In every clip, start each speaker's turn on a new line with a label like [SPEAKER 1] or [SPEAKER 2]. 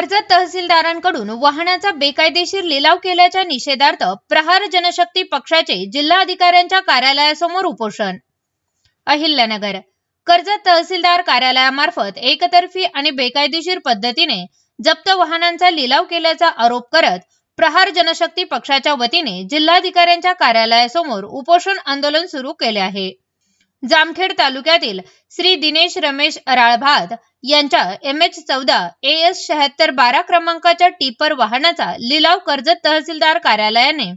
[SPEAKER 1] कर्जत तहसीलदारांकडून वाहनाचा बेकायदेशीर लिलाव केल्याच्या निषेधार्थ प्रहार जनशक्ती पक्षाचे जिल्हाधिकाऱ्यांच्या कार्यालयासमोर उपोषण. अहिल्यानगर. कर्जत तहसीलदार कार्यालयामार्फत एकतर्फी आणि बेकायदेशीर पद्धतीने जप्त वाहनांचा लिलाव केल्याचा आरोप करत प्रहार जनशक्ती पक्षाच्या वतीने जिल्हाधिकाऱ्यांच्या कार्यालयासमोर उपोषण आंदोलन सुरू केले आहे. जामखेड तालुक्यातील श्री दिनेश रमेश राळभात यांच्या एम एच चौदा ए एस शहात्तर बारा क्रमांकाच्या टिपर वाहनाचा लिलाव कर्जत तहसीलदार कार्यालयाने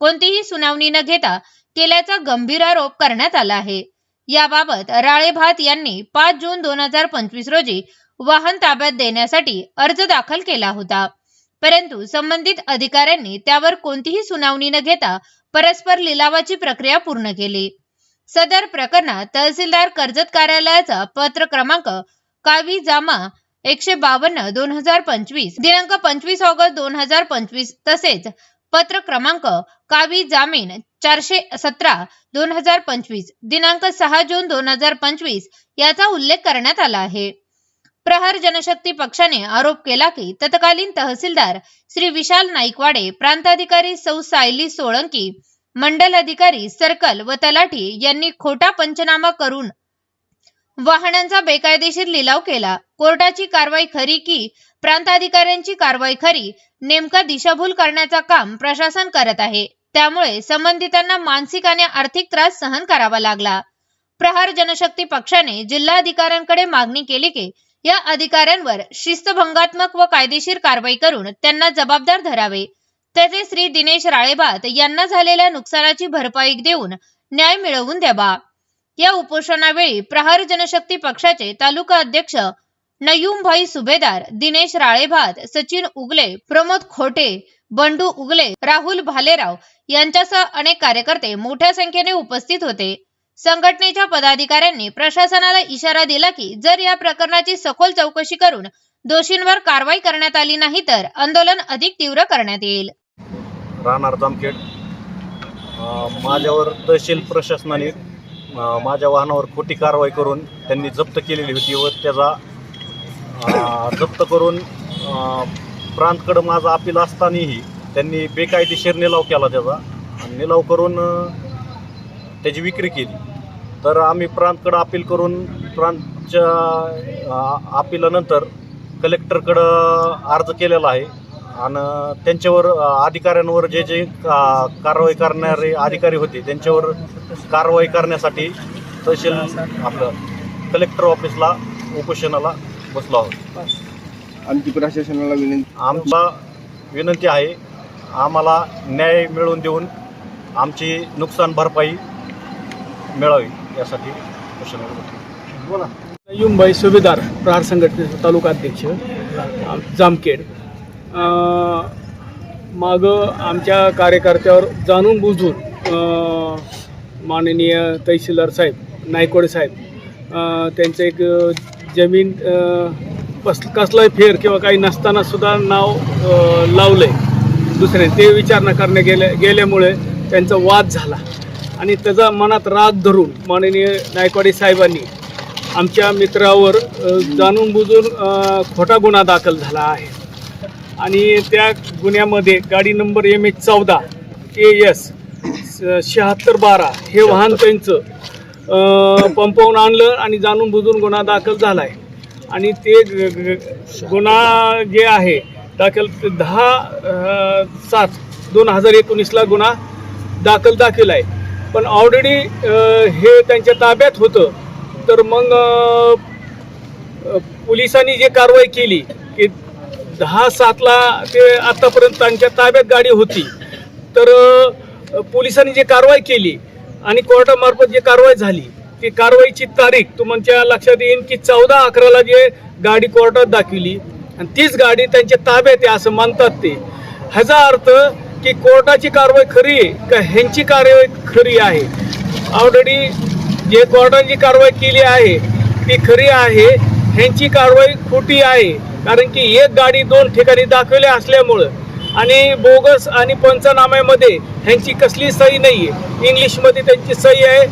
[SPEAKER 1] कोणतीही सुनावणी न घेता केल्याचा गंभीर आरोप करण्यात आला आहे. याबाबत राळेभात यांनी पाच जून दोन हजार पंचवीस रोजी वाहन ताब्यात देण्यासाठी अर्ज दाखल केला होता. परंतु संबंधित अधिकाऱ्यांनी त्यावर कोणतीही सुनावणी न घेता परस्पर लिलावाची प्रक्रिया पूर्ण केली. सदर प्रकरणात तहसीलदार कर्जत कार्यालयाचा पत्र क्रमांक कावी जामा एकशे बावन्न दोन हजार पंचवीस दिनांक पंचवीस ऑगस्ट दोन हजार पंचवीस तसेच पत्र क्रमांक कावी जामीन चारशे सतरा दोन हजार पंचवीस दिनांक सहा जून दोन हजार पंचवीस याचा उल्लेख करण्यात आला आहे. प्रहार जनशक्ती पक्षाने आरोप केला की तत्कालीन तहसीलदार श्री विशाल नाईकवाडे प्रांताधिकारी सौ सायली सोळंकी मंडल अधिकारी सर्कल व तलाठी यांनी खोटा पंचनामा करून वाहनांचा बेकायदेशीर लिलाव केला. कोर्टाची कारवाई खरी की प्रांताधिकाऱ्यांची कारवाई खरी नेमका दिशाभूल करण्याचा काम प्रशासन करत आहे. त्यामुळे संबंधितांना मानसिक आणि आर्थिक त्रास सहन करावा लागला. प्रहार जनशक्ती पक्षाने जिल्हाधिकाऱ्यांकडे मागणी केली की या अधिकाऱ्यांवर शिस्तभंगात्मक व कायदेशीर कारवाई करून त्यांना जबाबदार धरावे. त्याचे श्री दिनेश राळेभात यांना झालेल्या नुकसानाची भरपाई देऊन न्याय मिळवून द्यावा. या उपोषणावेळी प्रहार जनशक्ती पक्षाचे तालुका अध्यक्ष नयुमभाई सुभेदार दिनेश राळेभात सचिन उगले प्रमोद खोटे बंडू उगले राहुल भालेराव यांच्यासह अनेक कार्यकर्ते मोठ्या संख्येने उपस्थित होते. संघटनेच्या पदाधिकाऱ्यांनी प्रशासनाला इशारा दिला की जर या प्रकरणाची सखोल चौकशी करून दोषींवर कारवाई करण्यात आली नाही तर आंदोलन अधिक तीव्र करण्यात येईल.
[SPEAKER 2] राहणार जामखेड. माझ्यावर तहसील प्रशासनाने माझ्या वाहनावर खोटी कारवाई करून त्यांनी जप्त केलेली होती व त्याचा जप्त करून प्रांतकडं माझा अपील असतानाही त्यांनी बेकायदेशीर निलाव केला त्याचा. आणि निलाव करून त्याची विक्री केली. तर आम्ही प्रांतकडं अपील करून प्रांतच्या अपिलानंतर कलेक्टरकडं अर्ज केलेला आहे. आणि त्यांच्यावर अधिकाऱ्यांवर जे जे का कारवाई करणारे अधिकारी होते त्यांच्यावर कारवाई करण्यासाठी तहसील आपलं कलेक्टर ऑफिसला उपोषणाला बसलो आहोत.
[SPEAKER 3] आमची प्रशासनाला विनंती
[SPEAKER 2] आमचा विनंती आहे आम्हाला न्याय मिळवून देऊन आमची नुकसान भरपाई मिळावी यासाठी उपोषणाला बसलो.
[SPEAKER 4] युमबाई सुभेदार प्रहार संघटनेचा तालुका अध्यक्ष जामखेड. मागं आमच्या कार्यकर्त्यावर जाणून बुजून माननीय तहसीलदार साहेब नायकवाडे साहेब त्यांचं एक जमीन कस कसलाही फेर किंवा काही नसताना सुद्धा नाव लावलं आहे दुसरे ते विचारणा करण्या गेल्या गेल्यामुळे त्यांचा वाद झाला. आणि त्याचा मनात राग धरून माननीय नायकवाडे साहेबांनी आमच्या मित्रावर जाणून बुजून खोटा गुन्हा दाखल झाला आहे. आणि त्या गुन्ह्यामध्ये गाडी नंबर एम एच चौदा ए एस शहात्तर बारा हे वाहन त्यांचं पंपवून आणलं आणि जाणून बुजून गुन्हा दाखल झाला आहे आणि ते गुन्हा जे आहे दाखल दहा सात दोन हजार एकोणीसला गुन्हा दाखल दाखल आहे. पण ऑलरेडी हे त्यांच्या ताब्यात होतं. तर मग पोलिसांनी जे कारवाई केली की दहा सातला ते आतापर्यंत त्यांच्या ताब्यात गाडी होती. तर पोलिसांनी जे कारवाई केली आणि कोर्टामार्फत जी कारवाई झाली ती कारवाईची तारीख तुमच्या लक्षात येईल की चौदा अकराला जे गाडी कोर्टात दाखविली. आणि तीच गाडी त्यांच्या ताब्यात आहे असं मानतात ते. ह्याचा अर्थ की कोर्टाची कारवाई खरी आहे का ह्यांची कारवाई खरी आहे? ऑलरेडी जे कोर्टाने जी कारवाई केली आहे ती खरी आहे. ह्यांची कारवाई खोटी आहे. कारण की एक गाडी दोन ठिकाणी दाखवल्या असल्यामुळं आणि बोगस आणि पंचनाम्यामध्ये ह्यांची कसली सही नाही आहे इंग्लिशमध्ये त्यांची सही आहे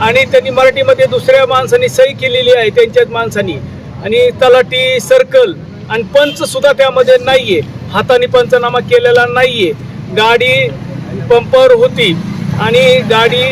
[SPEAKER 4] आणि त्यांनी मराठीमध्ये दुसऱ्या माणसांनी सही केलेली आहे त्यांच्याच माणसांनी. आणि तलाठी सर्कल आणि पंचसुद्धा त्यामध्ये नाही आहे हाताने पंचनामा केलेला नाही आहे गाडी पंपर होती आणि गाडी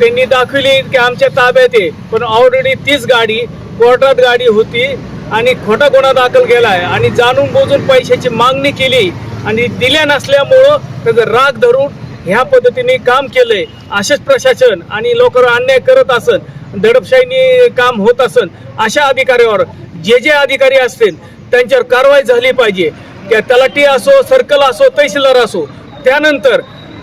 [SPEAKER 4] त्यांनी दाखवली की आमच्या ताब्यात आहे. पण ऑलरेडी तीच गाडी कोर्टात गाडी होती. आणि खोटा गुन्हा दाखल केला आहे आणि जाणून बोजून पैशाची मागणी केली आणि दिल्या नसल्यामुळं त्याचं राग धरून ह्या पद्धतीने काम केलंय. असेच प्रशासन आणि लोकांवर अन्याय करत असन दडपशाहीने काम होत असन अशा अधिकाऱ्यावर जे जे अधिकारी असतील त्यांच्यावर कारवाई झाली पाहिजे. त्या तलाठी असो सर्कल असो तहसीलदार असो त्यानंतर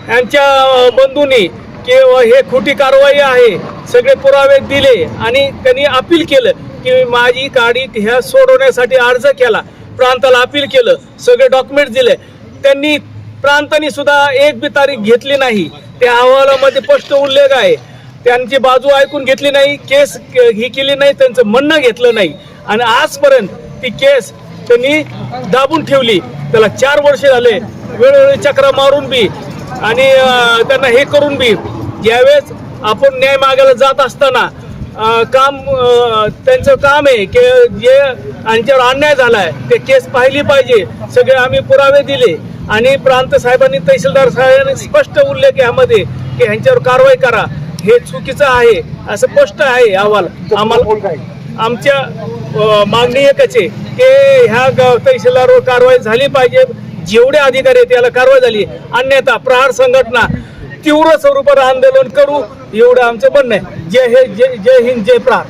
[SPEAKER 4] यांच्या बंधूंनी की हे खोटी कारवाई आहे सगळे पुरावे दिले आणि त्यांनी अपील केलं. की माझी गाडी ह्या सोडवण्यासाठी अर्ज केला प्रांताला अपील केलं सगळे डॉक्युमेंट दिले. त्यांनी प्रांतानी सुद्धा एक बी तारीख घेतली नाही. त्या अहवालामध्ये स्पष्ट उल्लेख आहे. त्यांची बाजू ऐकून घेतली नाही केस ही केली नाही त्यांचं म्हणणं घेतलं नाही. आणि आजपर्यंत ती केस त्यांनी दाबून ठेवली. त्याला चार वर्ष झाले वेळोवेळी चक्रा मारून बी आणि त्यांना हे करून बी ज्यावेळेस आपण न्याय मागायला जात असताना काम त्यांचं काम आहे की जे यांच्यावर अन्याय झालाय ते केस पाहिली पाहिजे. सगळे आम्ही पुरावे दिले. आणि प्रांत साहेबांनी तहसीलदार साहेबांनी स्पष्ट उल्लेख यामध्ये की ह्यांच्यावर कारवाई करा. हे चुकीचं आहे. असं स्पष्ट आहे अहवाल. आम्हाला आमच्या मागणी एकच आहे की ह्या तहसीलदारवर कारवाई झाली पाहिजे. जेवढे अधिकारी आहेत त्याला कारवाई झाली. अन्यथा प्रहार संघटना तीव्र स्वरूपात आंदोलन करू एवढं आमचं म्हणणं आहे. जय हे जय जय हिंद जय प्रहार